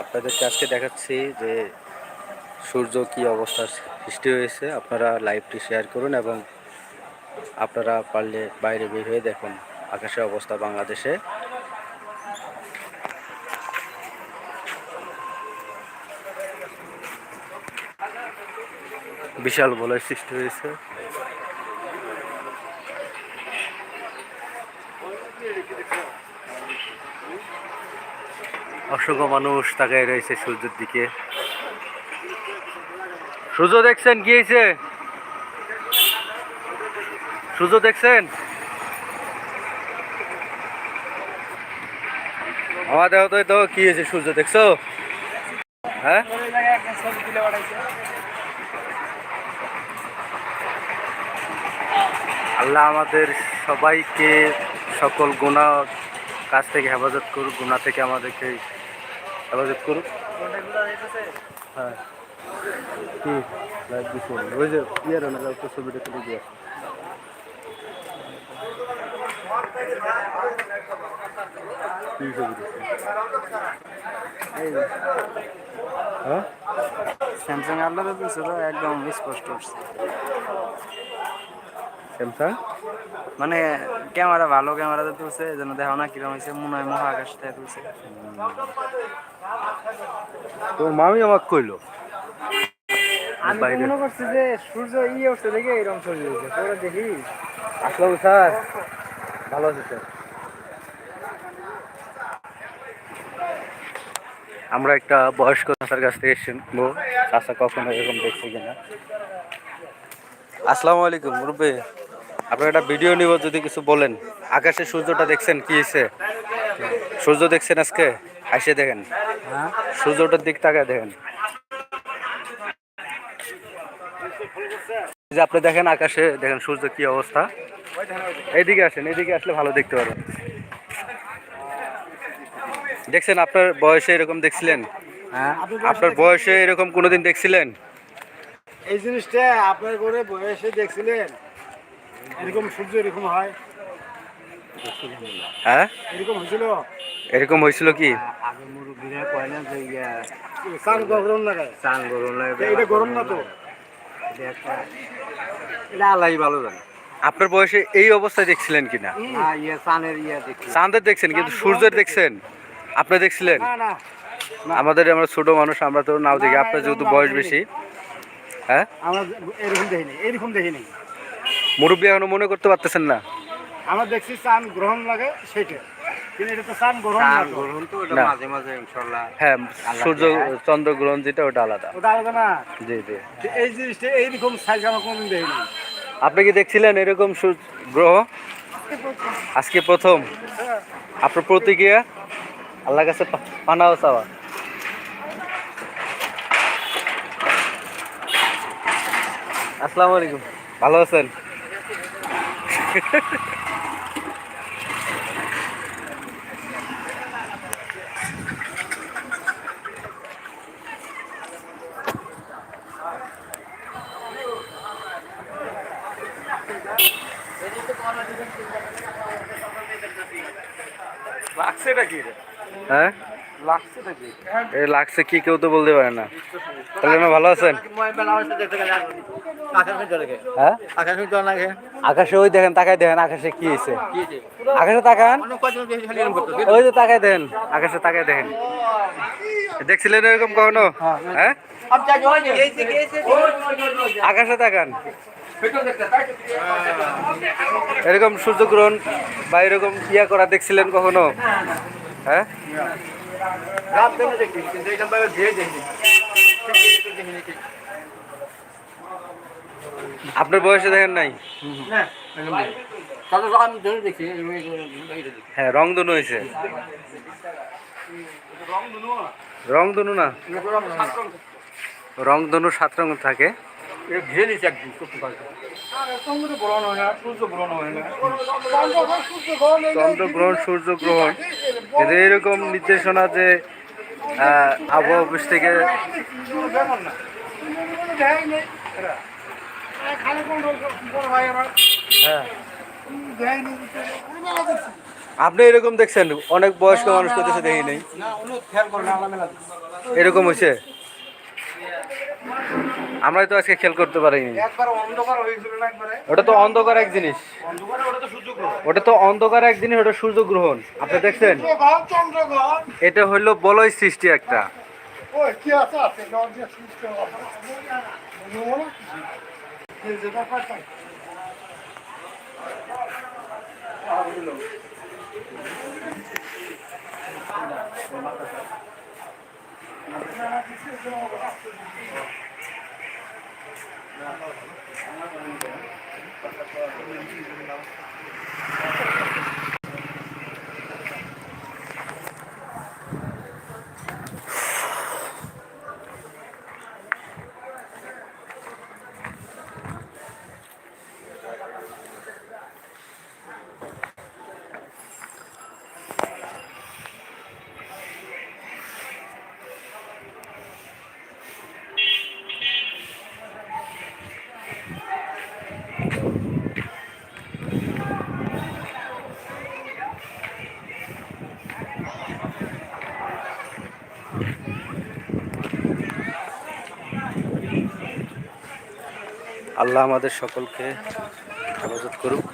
আপনাদেরকে আজকে দেখাচ্ছি যে সূর্য কি অবস্থার সৃষ্টি হয়েছে। আপনারা লাইভটি শেয়ার করুন এবং আপনারা পারলে বাইরে বের হয়ে দেখুন আকাশের অবস্থা বাংলাদেশে। বিশাল বলয় সৃষ্টি হয়েছে। অসংখ্য মানুষ তাকায় রয়েছে সূর্যের দিকে। সূর্য দেখছেন, কি হয়েছে? সূর্য দেখছেন? আমার দেখো তো তো কি হয়েছে, সূর্য দেখছ? হ্যাঁ? আল্লাহ আমাদের সবাইকে সকল গুণা কাছ থেকে হেফাজত করুক, গুণা থেকে আমাদেরকে হেফাজত করুক। হ্যাঁ। কি? লাইভ দিছে ওই যে ইয়ে না একটু ছবিটা তুলে দিয়ে স্যামসাং দিচ্ছে তো একদম স্পষ্ট উঠছে স্যামসাং মানে ক্যামেরা ভালো ক্যামেরাতে তুলছে এই জন্য দেখো না কীরকম হয়েছে মনে হয় মহাকাশ থেকে তুলছে। তোর মামি আমাকে কইলো। আমি মনে করছি যে সূর্য ইয়ে উঠছে দেখে এরকম ছবি হয়েছে। তোরা দেখি? আসলাম স্যার। ভালো আছে স্যার। আমরা একটা বয়স্ক চাচার কাছ থেকে শুনব চাচা কখনো এরকম দেখছে কিনা? আসসালামু আলাইকুম রূপে আপনার একটা ভিডিও নিব যদি কিছু বলেন। আকাশে সূর্যটা দেখছেন কি হয়েছে সূর্য দেখছেন আজকে? আসে দেখেন। হ্যাঁ? সূর্যটার দিক তাকায় দেখেন। যে আপনি দেখেন আকাশে দেখেন সূর্য কি অবস্থা? এইদিকে আসেন এইদিকে আসলে ভালো দেখতে পারবেন। দেখছেন আপনার বয়সে এরকম দেখছিলেন? হ্যাঁ? আপনার বয়সে এরকম কোনোদিন দেখছিলেন? এই জিনিসটা আপনার করে বয়সে দেখছিলেন? এরকম সূর্য এরকম হয়? হ্যাঁ? এরকম হয়েছিল? এরকম হয়েছিল কি? আগে মুরব্বীরা কয় না যে চান গরম লাগায় চান গরম লাগে এটা গরম না তো? এটা আল্লাহ ভালো জানে। আপনার বয়সে এই অবস্থায় দেখছিলেন কিনা? না চানের দেখি। চাঁদের দেখছেন কিন্তু সূর্যের দেখছেন? আপনি দেখছিলেন? না না। আমাদের আমরা ছোট মানুষ আমরা তো নাও দেখি। আপনার যেহেতু বয়স বেশি। হ্যাঁ? আমরা এরকম দেখিনি এরকম দেখিনি। মুরব্বী এখনও মনে করতে পারতেছেন না? আমরা দেখছি চান গ্রহণ লাগে সেটা। কিন্তু এটা তো চান গ্রহণ না চান তো। গরম তো ওটা না। মাঝে মাঝে ইনশাল্লাহ হ্যাঁ সূর্য চন্দ্রগ্রহণ যেটা ওটা আলাদা। ওটা আলাদা না? জি জি। এই জিনিসটা এইরকম সাইজ আমরা কোনোদিন দেখিনি। আপনি কি দেখছিলেন এরকম সূর্য- গ্রহ? আজকে প্রথম। আপনার প্রতিক্রিয়া? আল্লাহ কাছে পানাও চাওয়া। আসসালামু আলাইকুম। ভালো আছেন? লাগছে এটা কি হ্যাঁ? এ লাগছে কি কেউ তো বলতে পারে না। তাহলে ভালো আছেন? হ্যাঁ? আকাশে ওই দেখেন তাকায় দেখেন আকাশে কি হয়েছে। আকাশে তাকান। ওই যে তাকায় দেখেন আকাশে তাকায় দেখেন। দেখছিলেন এরকম কখনো? হ্যাঁ? আকাশে তাকান। এরকম সূর্যগ্রহণ বা এরকম ইয়া করা দেখছিলেন কখনো? হ্যাঁ? রাত দিনে কিন্তু আপনার বয়সে দেখেন নাই? না তাহলে আমি ধরে দেখি হ্যাঁ রংধনু হয়েছে। দুনু না? রংধনু সাত রঙ থাকে। ঘিরে নিচ্ছে একদম সত্যি কথা। চন্দ্র গ্রহণ হয় না সূর্য গ্রহণ হয় না চন্দ্রগ্রহণ সূর্যগ্রহণ কিন্তু এরকম নির্দেশনা যে আবহাওয়া অফিস থেকে হ্যাঁ। আপনি এরকম দেখছেন? অনেক বয়স্ক মানুষ করতেছে দেখি নেই। না উনি খেয়াল করেন আল্লাহ মেলা এরকম হয়েছে? আমরাই তো আজকে খেয়াল করতে পারিনি। ওটা তো অন্ধকার এক জিনিস। ওটা তো অন্ধকার এক জিনিস ওটা সূর্য গ্রহণ। আপনি দেখছেন? এটা হইল বলয় সৃষ্টি একটা। ওই কি আছে আল্লাহ আমাদের সকলকে হেফাজত করুক।